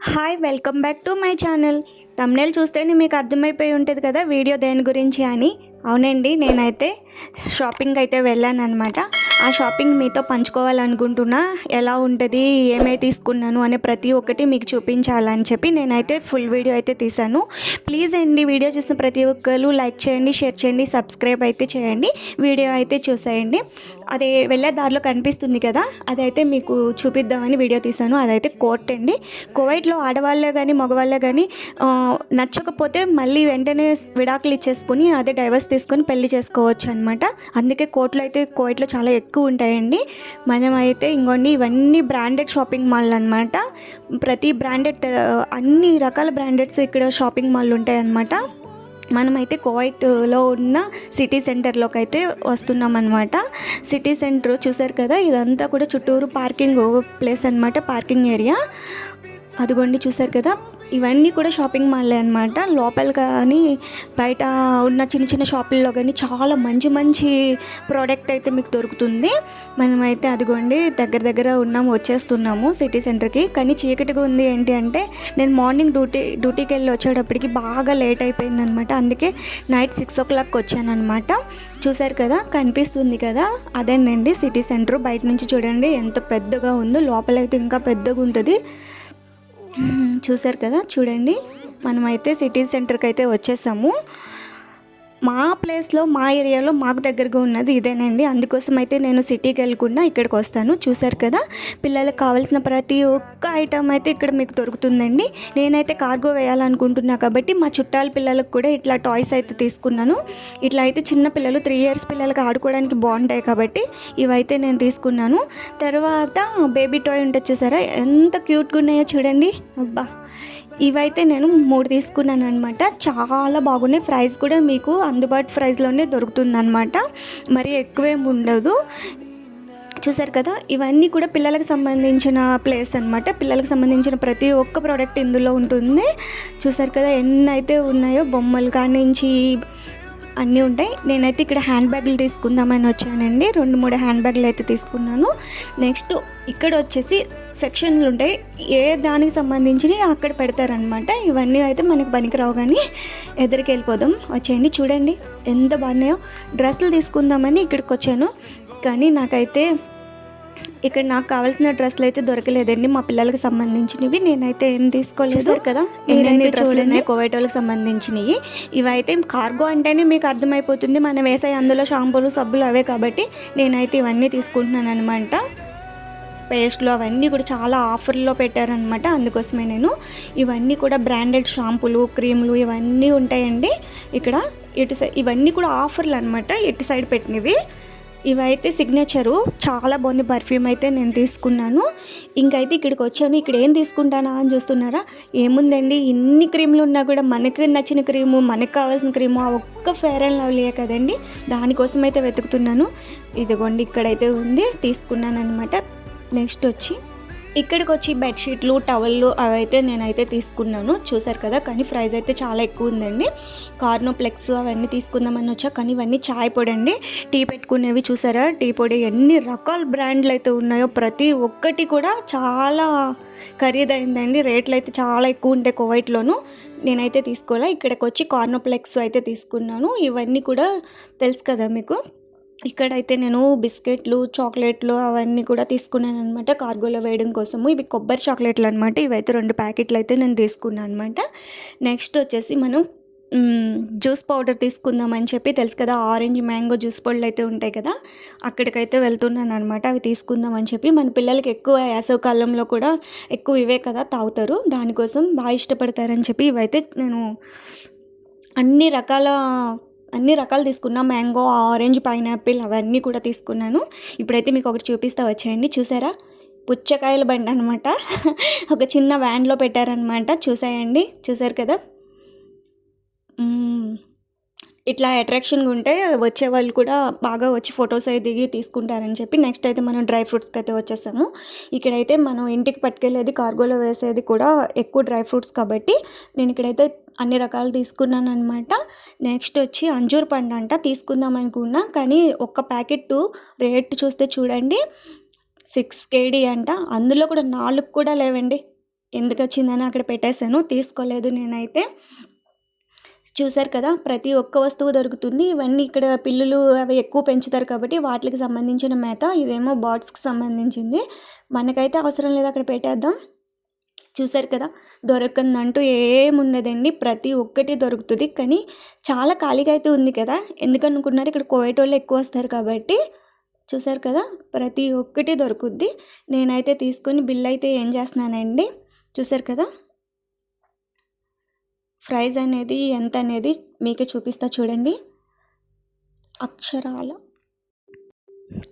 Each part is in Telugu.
Hi welcome back to my channel thumbnail చూస్తేనే మీకు అర్థమైపోయి ఉంటుంది కదా వీడియో దేని గురించి అని. అవునండి నేనైతే షాపింగ్ అయితే వెళ్ళాను అనమాట ఆ షాపింగ్ మీతో పంచుకోవాలనుకుంటున్నా. ఎలా ఉంటుంది? ఏమై తీసుకున్నాను అనే ప్రతి ఒక్కటి మీకు చూపించాలని చెప్పి నేనైతే ఫుల్ వీడియో అయితే తీశాను. ప్లీజ్ అండి వీడియో చూసిన ప్రతి ఒక్కరు లైక్ చేయండి షేర్ చేయండి సబ్స్క్రైబ్ అయితే చేయండి. వీడియో అయితే చూసేయండి. అది వెళ్ళే దారిలో కనిపిస్తుంది కదా అదైతే మీకు చూపిద్దామని వీడియో తీశాను. అదైతే కోర్ట్ అండి. కోవైట్లో ఆడవాళ్ళే కానీ మగవాళ్ళే కానీ నచ్చకపోతే మళ్ళీ వెంటనే విడాకులు ఇచ్చేసుకుని అదే డైవర్స్ తీసుకొని పెళ్ళి చేసుకోవచ్చు అనమాట అందుకే కోర్టులో అయితే కోవైట్లో చాలా ఎక్కువ ఉంటాయండి. మనమైతే ఇంకొన్ని ఇవన్నీ బ్రాండెడ్ షాపింగ్ మాల్ అనమాట ప్రతి బ్రాండెడ్ అన్ని రకాల బ్రాండెడ్స్ ఇక్కడ షాపింగ్ మాల్ ఉంటాయన్నమాట. మనమైతే కువైట్లో ఉన్న సిటీ సెంటర్లోకి అయితే వస్తున్నామన్నమాట. సిటీ సెంటర్ చూసారు కదా ఇదంతా కూడా చుట్టూరు పార్కింగ్ ప్లేస్ అనమాట పార్కింగ్ ఏరియా అదిగోండి చూసారు కదా ఇవన్నీ కూడా షాపింగ్ మాల్లే అనమాట లోపల కానీ బయట ఉన్న చిన్న చిన్న షాపుల్లో కానీ చాలా మంచి మంచి ప్రోడక్ట్ అయితే మీకు దొరుకుతుంది. మనమైతే అదిగోండి దగ్గర దగ్గర ఉన్నాము వచ్చేస్తున్నాము సిటీ సెంటర్కి. కానీ చీకటిగా ఉంది ఏంటి అంటే నేను మార్నింగ్ డ్యూటీ డ్యూటీకి వెళ్ళి వచ్చేటప్పటికి బాగా లేట్ అయిపోయింది అనమాట అందుకే నైట్ సిక్స్ ఓ క్లాక్కి వచ్చాను అనమాట చూసారు కదా కనిపిస్తుంది కదా? అదేనండి సిటీ సెంటర్. బయట నుంచి చూడండి ఎంత పెద్దగా ఉందో లోపలైతే ఇంకా పెద్దగా ఉంటుంది చూసారు కదా చూడండి. మనమైతే సిటీ సెంటర్కి అయితే వచ్చేసాము. మా ప్లేస్లో మా ఏరియాలో మాకు దగ్గరగా ఉన్నది ఇదేనండి. అందుకోసం అయితే నేను సిటీకి వెళ్ళకుండా ఇక్కడికి వస్తాను. చూసారు కదా పిల్లలకు కావాల్సిన ప్రతి ఒక్క ఐటమ్ అయితే ఇక్కడ మీకు దొరుకుతుందండి. నేనైతే కార్గో వేయాలనుకుంటున్నా కాబట్టి మా చుట్టాల పిల్లలకు కూడా ఇట్లా టాయ్స్ అయితే తీసుకున్నాను. ఇట్లా అయితే చిన్న పిల్లలు త్రీ ఇయర్స్ పిల్లలకి ఆడుకోవడానికి బాగుంటాయి కాబట్టి ఇవైతే నేను తీసుకున్నాను. తర్వాత బేబీ టాయ్ ఉంటుంది చూసారా ఎంత క్యూట్గా ఉన్నాయో చూడండి. అబ్బా! ఇవైతే నేను మూడు తీసుకున్నాను అనమాట చాలా బాగున్నాయి. ప్రైస్ కూడా మీకు అందుబాటు ప్రైస్లోనే దొరుకుతుందనమాట మరి ఎక్కువేం ఉండదు. చూసారు కదా ఇవన్నీ కూడా పిల్లలకు సంబంధించిన ప్లేస్ అనమాట పిల్లలకు సంబంధించిన ప్రతి ఒక్క ప్రోడక్ట్ ఇందులో ఉంటుంది. చూసారు కదా ఎన్ని అయితే ఉన్నాయో బొమ్మలు కానించి అన్నీ ఉంటాయి. నేనైతే ఇక్కడ హ్యాండ్ బ్యాగ్లు తీసుకుందామని వచ్చానండి. రెండు మూడు హ్యాండ్ బ్యాగ్లు అయితే తీసుకున్నాను. నెక్స్ట్ ఇక్కడ వచ్చేసి సెక్షన్లు ఉంటాయి. ఏ దానికి సంబంధించినవి అక్కడ పెడతారనమాట ఇవన్నీ అయితే మనకి పనికిరావు కానీ ఎదురికి వెళ్ళిపోదాం. వచ్చేయండి చూడండి. ఎంత బాగున్నాయో. డ్రెస్సులు తీసుకుందామని ఇక్కడికి వచ్చాను. కానీ నాకైతే ఇక్కడ నాకు కావాల్సిన డ్రెస్సులు అయితే దొరకలేదండి. మా పిల్లలకు సంబంధించినవి. నేనైతే ఏం తీసుకోలేదు. కదా? మీరైతే చూడండి. కోవైట్ వాళ్ళకి సంబంధించినవి. ఇవైతే కార్గో అంటేనే మీకు అర్థమైపోతుంది. మనం వేసే అందులో షాంపూలు సబ్బులు అవే కాబట్టి నేనైతే ఇవన్నీ తీసుకుంటున్నాను అనమాట పేస్ట్లు అవన్నీ కూడా చాలా ఆఫర్లో పెట్టారనమాట అందుకోసమే నేను ఇవన్నీ కూడా బ్రాండెడ్ షాంపూలు క్రీములు ఇవన్నీ ఉంటాయండి. ఇక్కడ ఇటు సైడ్ ఇవన్నీ కూడా ఆఫర్లు అనమాట ఇటు సైడ్ పెట్టినవి. ఇవైతే సిగ్నేచరు చాలా బాగుంది పర్ఫ్యూమ్ అయితే నేను తీసుకున్నాను. ఇంకైతే ఇక్కడికి వచ్చాను ఇక్కడ ఏం తీసుకుంటానా అని చూస్తున్నారా? ఏముందండి ఇన్ని క్రీములు ఉన్నా కూడా మనకి నచ్చిన క్రీము మనకు కావాల్సిన క్రీము ఆ ఒక్క ఫేర్ అండ్ లవ్లీయే కదండి. దానికోసం అయితే వెతుకుతున్నాను. ఇదిగోండి ఇక్కడైతే ఉంది తీసుకున్నాను అనమాట నెక్స్ట్ వచ్చి ఇక్కడికి వచ్చి బెడ్షీట్లు టవల్లు అవైతే నేనైతే తీసుకున్నాను. చూసారు కదా కానీ ప్రైస్ అయితే చాలా ఎక్కువ ఉందండి. కార్నోప్లెక్స్ అవన్నీ తీసుకుందామని వచ్చా కానీ ఇవన్నీ చాయ్ పొడి అండి. టీ పెట్టుకునేవి చూసారా? టీ పొడి ఎన్ని రకాల బ్రాండ్లు అయితే ఉన్నాయో ప్రతి ఒక్కటి కూడా చాలా ఖరీదైందండి. రేట్లు అయితే చాలా ఎక్కువ ఉంటాయి కువైట్లోను. నేనైతే తీసుకోలే. ఇక్కడికి వచ్చి కార్నోప్లెక్స్ అయితే తీసుకున్నాను. ఇవన్నీ కూడా తెలుసు కదా మీకు? ఇక్కడైతే నేను బిస్కెట్లు చాక్లెట్లు అవన్నీ కూడా తీసుకున్నాను అనమాట కార్గోలో వేయడం కోసము. ఇవి కొబ్బరి చాక్లెట్లు అనమాట ఇవైతే రెండు ప్యాకెట్లు అయితే నేను తీసుకున్నాను అనమాట నెక్స్ట్ వచ్చేసి మనం జ్యూస్ పౌడర్ తీసుకుందామని చెప్పి తెలుసు కదా ఆరెంజ్ మ్యాంగో జ్యూస్ పౌడర్లు అయితే ఉంటాయి కదా అక్కడికైతే వెళ్తున్నాను అనమాట అవి తీసుకుందామని చెప్పి మన పిల్లలకి ఎక్కువ వేసవి కాలంలో కూడా ఎక్కువ ఇవే కదా తాగుతారు. దానికోసం బాగా ఇష్టపడతారని చెప్పి ఇవైతే నేను అన్ని రకాల అన్ని రకాలు తీసుకున్నా. మ్యాంగో ఆరెంజ్ పైనాపిల్ అవన్నీ కూడా తీసుకున్నాను. ఇప్పుడైతే మీకు ఒకటి చూపిస్తా వచ్చేయండి. చూసారా? పుచ్చకాయల బండి అనమాట ఒక చిన్న వ్యాన్లో పెట్టారనమాట చూసాయండి. చూసారు కదా? ఇట్లా అట్రాక్షన్గా ఉంటే వచ్చే వాళ్ళు కూడా బాగా వచ్చి ఫొటోస్ అవి దిగి తీసుకుంటారని చెప్పి నెక్స్ట్ అయితే మనం డ్రై ఫ్రూట్స్కి అయితే వచ్చేసాము. ఇక్కడైతే మనం ఇంటికి పట్టుకెళ్ళేది కార్గోలో వేసేది కూడా ఎక్కువ డ్రై ఫ్రూట్స్ కాబట్టి నేను ఇక్కడైతే అన్ని రకాలు తీసుకున్నాను అనమాట నెక్స్ట్ వచ్చి అంజూర్ పండు అంట తీసుకుందాం అనుకున్నా కానీ ఒక్క ప్యాకెట్ రేట్ చూస్తే చూడండి సిక్స్ కేడీ అంట. అందులో కూడా నాలుగు కూడా లేవండి. ఎందుకు వచ్చిందని అక్కడ పెట్టేశాను తీసుకోలేదు నేనైతే. చూసారు కదా ప్రతి ఒక్క వస్తువు దొరుకుతుంది. ఇవన్నీ ఇక్కడ పిల్లులు అవి ఎక్కువ పెంచుతారు కాబట్టి వాటికి సంబంధించిన మేత ఇదేమో బాట్స్కి సంబంధించింది. మనకైతే అవసరం లేదు అక్కడ పెట్టేద్దాం. చూసారు కదా దొరకందంటూ ఏముండదండి ప్రతి ఒక్కటి దొరుకుతుంది. కానీ చాలా ఖాళీగా అయితే ఉంది కదా ఎందుకనుకున్నారు ఇక్కడ కోవిడ్ వాళ్ళు ఎక్కువ వస్తారు కాబట్టి. చూసారు కదా ప్రతి ఒక్కటి దొరుకుద్ది. నేనైతే తీసుకొని బిల్ అయితే ఏం చేస్తున్నానండి చూసారు కదా. ప్రైజ్ అనేది ఎంత అనేది మీకే చూపిస్తా చూడండి. అక్షరాల.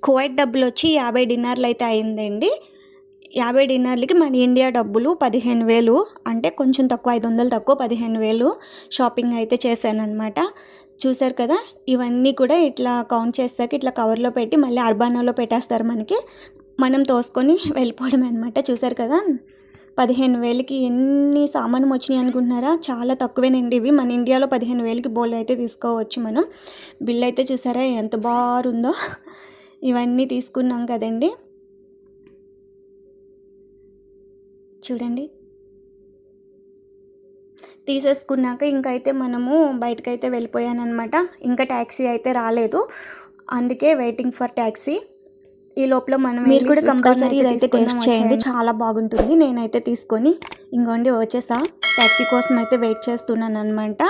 కువైట్ డబ్బులు వచ్చి యాభై డిన్నర్లు అయితే అయిందండి. యాభై డిన్నర్లకి మన ఇండియా డబ్బులు పదిహేను వేలు అంటే కొంచెం తక్కువ ఐదు వందలు తక్కువ పదిహేను వేలు షాపింగ్ అయితే చేశానమాట చూసారు కదా ఇవన్నీ కూడా ఇట్లా కౌంట్ చేస్తాక ఇట్లా కవర్లో పెట్టి మళ్ళీ అర్బానాలో పెట్టేస్తారు మనకి. మనం తోసుకొని వెళ్ళిపోవడం అనమాట చూసారు కదా. పదిహేను వేలకి ఎన్ని సామాను వచ్చినాయి అనుకుంటున్నారా? చాలా తక్కువేనండి ఇవి. మన ఇండియాలో పదిహేను వేలకి బోల్ అయితే తీసుకోవచ్చు మనం. బిల్ అయితే చూసారా? ఎంత బారుందో. ఇవన్నీ తీసుకున్నాం కదండి. చూడండి. తీసేసుకున్నాక ఇంకైతే మనము బయటకైతే వెళ్ళిపోయానమాట ఇంకా ట్యాక్సీ అయితే రాలేదు. అందుకే వెయిటింగ్ ఫర్ ట్యాక్సీ. ఈ లోపల మనం మీరు కూడా కంపల్సరీ అయితే టేస్ట్ చేయండి. చాలా బాగుంటుంది. నేనైతే తీసుకొని ఇంకోండి వచ్చేసా. ట్యాక్సీ కోసం అయితే వెయిట్ చేస్తున్నాను అనమాట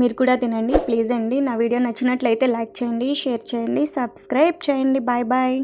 మీరు కూడా తినండి. ప్లీజ్ అండి. నా వీడియో నచ్చినట్లయితే లైక్ చేయండి షేర్ చేయండి సబ్స్క్రైబ్ చేయండి. Bye bye